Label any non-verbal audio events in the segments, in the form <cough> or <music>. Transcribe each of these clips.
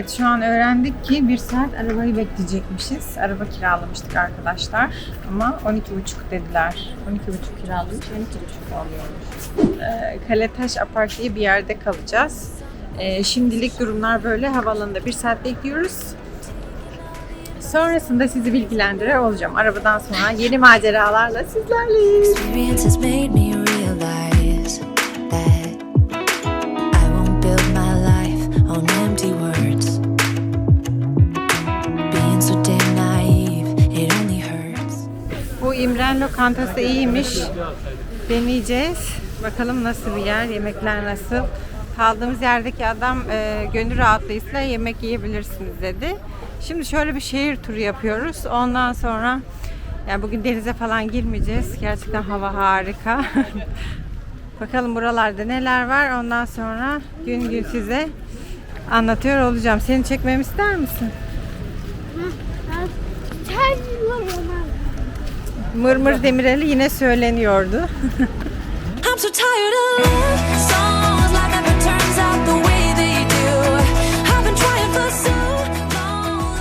Evet şu an öğrendik ki bir saat arabayı bekleyecekmişiz. Araba kiralamıştık arkadaşlar. Ama 12,5 dediler. 12,5 kiralamış, 12,5 alıyormuş. Ee, Kaletaş Apart diye bir yerde kalacağız. Ee, şimdilik durumlar böyle. Havalanında bir saat bekliyoruz. Sonrasında sizi bilgilendiriyor olacağım. Arabadan sonra yeni maceralarla sizlerleyiz. İmren lokantası iyiymiş. Deneyeceğiz. Bakalım nasıl bir yer, yemekler nasıl. Kaldığımız yerdeki adam e, gönül rahatlığıyla yemek yiyebilirsiniz dedi. Şimdi şöyle bir şehir turu yapıyoruz. Ondan sonra yani bugün denize falan girmeyeceğiz. Gerçekten hava harika. <laughs> Bakalım buralarda neler var. Ondan sonra gün gün size anlatıyor olacağım. Seni çekmemi ister misin? Mırmır Demireli yine söyleniyordu. <laughs>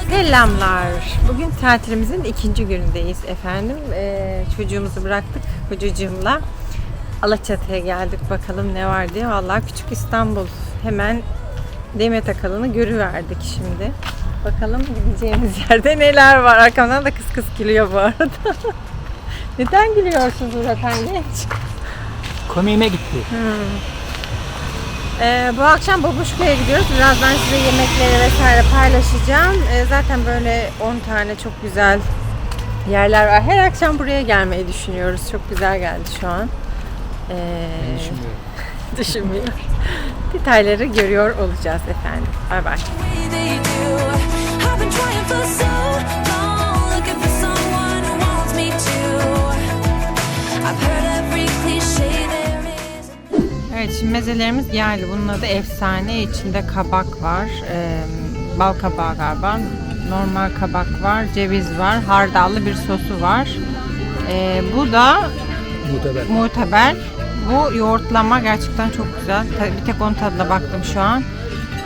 Selamlar. Bugün tatilimizin ikinci günündeyiz efendim. Ee, çocuğumuzu bıraktık kocacığımla. Alaçatı'ya geldik bakalım ne var diye. Vallahi küçük İstanbul. Hemen Demet Akalın'ı görüverdik şimdi. Bakalım gideceğimiz <laughs> yerde neler var. Arkamdan da kıs kıs gülüyor bu arada. Neden gülüyorsunuz Uratan Genç? Komiğime gitti. Ee, bu akşam Babuşka'ya gidiyoruz. Birazdan size yemekleri vesaire paylaşacağım. Ee, zaten böyle 10 tane çok güzel yerler var. Her akşam buraya gelmeyi düşünüyoruz. Çok güzel geldi şu an. Ee, Düşünmüyorum. <laughs> düşünmüyor. Detayları görüyor olacağız efendim. Bay bay. way they do. I've been trying for so Evet şimdi mezelerimiz yerli. Bunun adı efsane. İçinde kabak var. Ee, bal kabağı galiba. Normal kabak var. Ceviz var. Hardallı bir sosu var. Ee, bu da Muteber. muteber. Bu yoğurtlama gerçekten çok güzel. Bir tek onun tadına baktım şu an.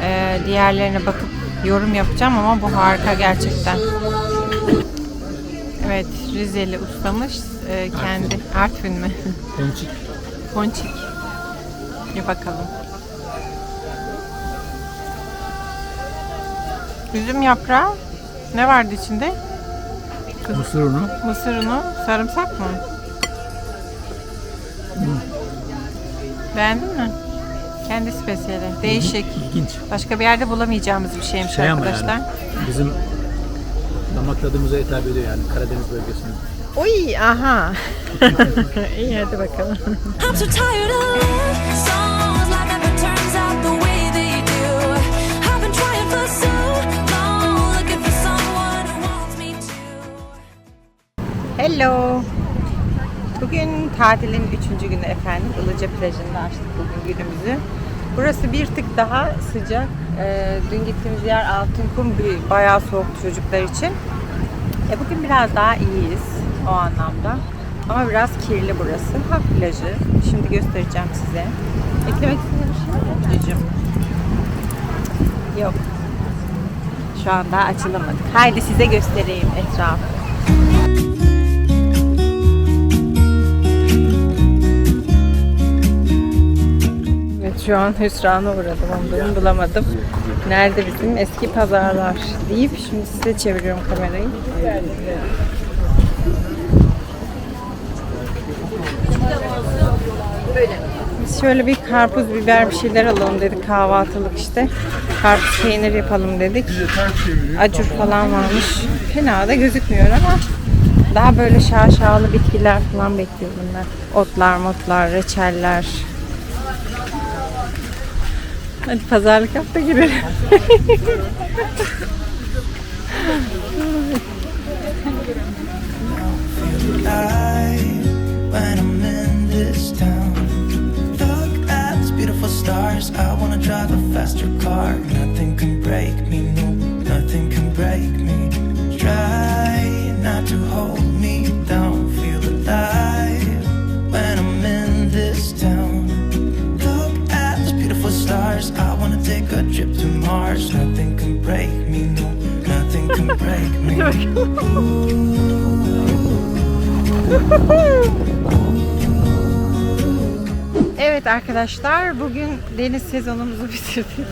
Ee, diğerlerine bakıp yorum yapacağım ama bu harika gerçekten. Evet, Rizeli ustamız e, kendi Artvin mi? Ponçik. Ponçik. Bir bakalım. Üzüm yaprağı. Ne vardı içinde? Mısır unu. Mısır unu, sarımsak mı? Beğendin mi? Kendi spesiyeli. Değişik. İlginç. Başka bir yerde bulamayacağımız bir şeymiş Şey ama arkadaşlar. yani. Bizim damak tadımıza hitap ediyor yani Karadeniz bölgesinde. Oy aha. <laughs> İyi hadi bakalım. Hello. Bugün tatilin üçüncü günü efendim. Ilıca plajında açtık bugün günümüzü. Burası bir tık daha sıcak. Ee, dün gittiğimiz yer Altınkum bir bayağı soğuktu çocuklar için. E, bugün biraz daha iyiyiz o anlamda. Ama biraz kirli burası. Halk plajı. Şimdi göstereceğim size. Eklemek istediğin bir şey çocuğum? Yok. Şu anda açılamadık. Haydi size göstereyim etrafı. Şu an hüsrana uğradım. Onu bulamadım. Nerede bizim eski pazarlar deyip şimdi size çeviriyorum kamerayı. Biz şöyle bir karpuz, biber bir şeyler alalım dedik kahvaltılık işte. Karpuz peynir yapalım dedik. Acur falan varmış. Fena da gözükmüyor ama daha böyle şaşalı bitkiler falan bekliyorum ben. Otlar, motlar, reçeller. Hadi pazarlık yap da girelim. night when I'm in drive a faster car. Nothing can break me, no, nothing can break me. Try not to hold me down. Feel alive when I'm in this town. Look at these beautiful stars. I wanna take a trip to Mars. Nothing can break me, no, nothing can break me. <laughs> Oh <laughs> Evet arkadaşlar bugün deniz sezonumuzu <laughs> bitirdik.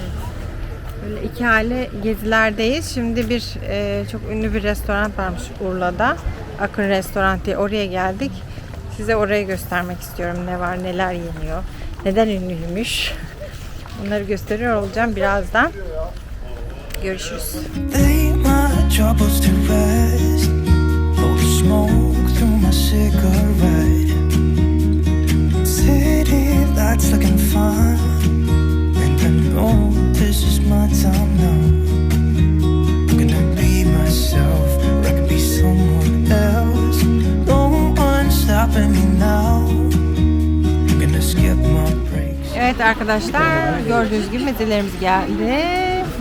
Böyle iki hale gezilerdeyiz. Şimdi bir e, çok ünlü bir restoran varmış Urla'da. Akın Restoran diye oraya geldik. Size orayı göstermek istiyorum. Ne var neler yeniyor. Neden ünlüymüş. <laughs> Bunları gösteriyor olacağım birazdan. Görüşürüz. Lay. Arkadaşlar gördüğünüz gibi mezelerimiz geldi.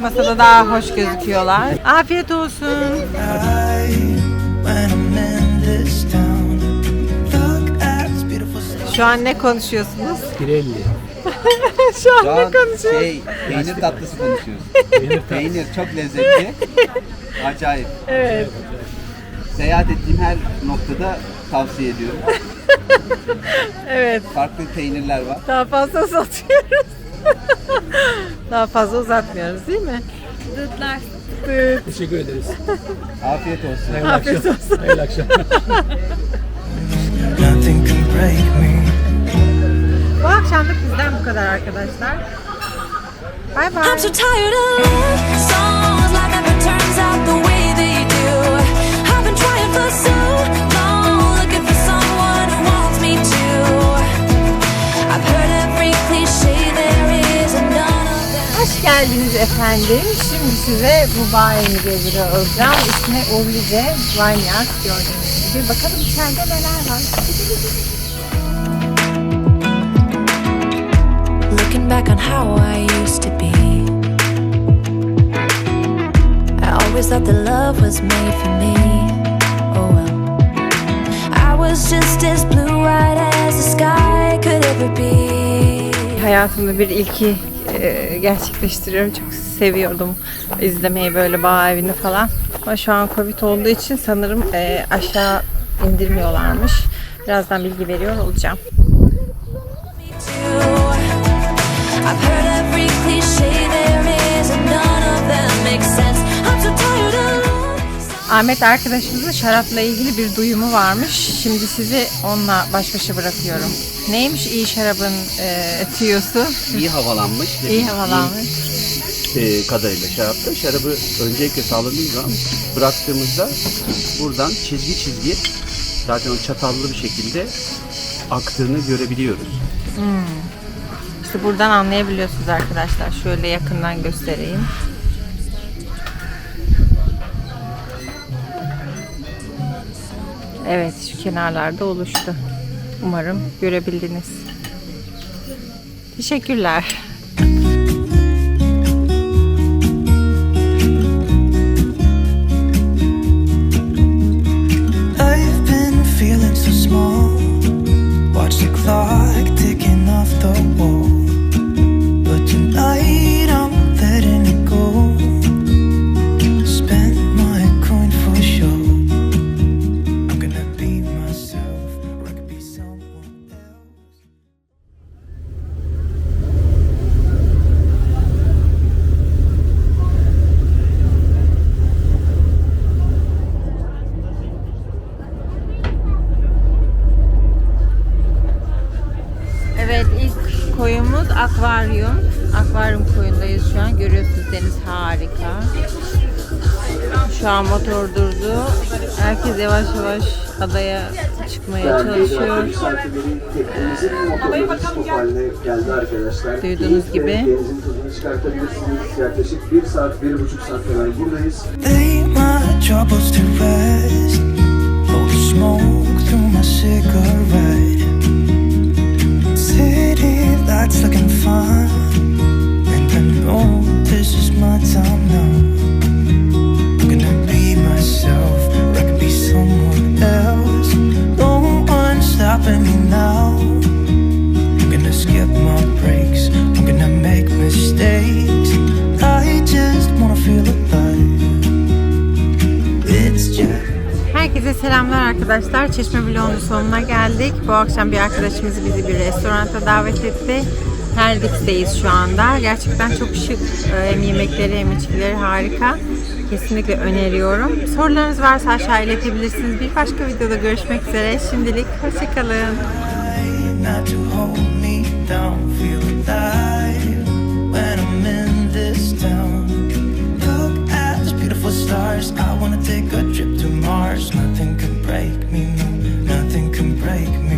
Masada daha hoş gözüküyorlar. Afiyet olsun. Şu an ne konuşuyorsunuz? Pirelli. <laughs> Şu an Şu ne konuşuyorsunuz? şey, peynir tatlısı konuşuyoruz. Peynir peynir çok lezzetli. Acayip. Evet. Seyahat ettiğim her noktada tavsiye ediyorum. <laughs> Evet. Farklı peynirler var. Daha fazla uzatıyoruz. <laughs> Daha fazla uzatmıyoruz değil mi? Dıtlar. Dıt. Teşekkür ederiz. Afiyet olsun. Hayırlı Afiyet akşam. olsun. Hayırlı akşamlar. <laughs> Nothing can break me. Bu akşamlık bizden bu kadar arkadaşlar. Bay bay. Hoş geldiniz efendim. Şimdi size bu bayini gezdiriyor olacağım. İsmi Urlice Vineyard gördüğünüz gibi. Bakalım içeride neler var. Looking back on how I used to be. I always thought that love was made for me. Oh well. I was just as blue eyed as the sky could ever be. Hayatımda bir ilki gerçekleştiriyorum. Çok seviyordum izlemeyi böyle bağ evini falan. Ama şu an Covid olduğu için sanırım e, aşağı indirmiyorlarmış. Birazdan bilgi veriyor olacağım. Ahmet arkadaşımızın şarapla ilgili bir duyumu varmış. Şimdi sizi onunla baş başa bırakıyorum. Neymiş iyi şarabın e, tüyosu? İyi havalanmış. İyi havalanmış. e, kadarıyla şarapta. Şarabı öncelikle sağladığımız zaman bıraktığımızda buradan çizgi çizgi zaten o çatallı bir şekilde aktığını görebiliyoruz. İşte buradan anlayabiliyorsunuz arkadaşlar. Şöyle yakından göstereyim. Evet şu kenarlarda oluştu. Umarım görebildiniz. Teşekkürler. Akvaryum. Akvaryum koyundayız şu an. Görüyorsunuz deniz harika. Şu an motor durdu. Herkes yavaş yavaş adaya çıkmaya çalışıyor. geldi arkadaşlar. Duyduğunuz gibi. Denizin tadını çıkartabilirsiniz. Yaklaşık bir saat, bir buçuk saat kadar buradayız. Smoke through my cigarette. night's looking fine. And I know this is my time now. I'm gonna be myself. Or I can be someone else. No one's stopping me now. I'm gonna skip my breaks. I'm gonna make mistakes. I just wanna feel alive. It's just Herkese selamlar arkadaşlar. Çeşme vlogunun sonuna geldik. Bu akşam bir arkadaşımız bizi bir restoranta davet etti. Herdix'teyiz şu anda. Gerçekten çok şık. Ee, Hem yemekleri hem içkileri harika. Kesinlikle öneriyorum. Sorularınız varsa aşağı iletebilirsiniz. Bir başka videoda görüşmek üzere. Şimdilik hoşçakalın. for stars. I wanna take a trip to Mars. Nothing can break me, no, nothing can break me.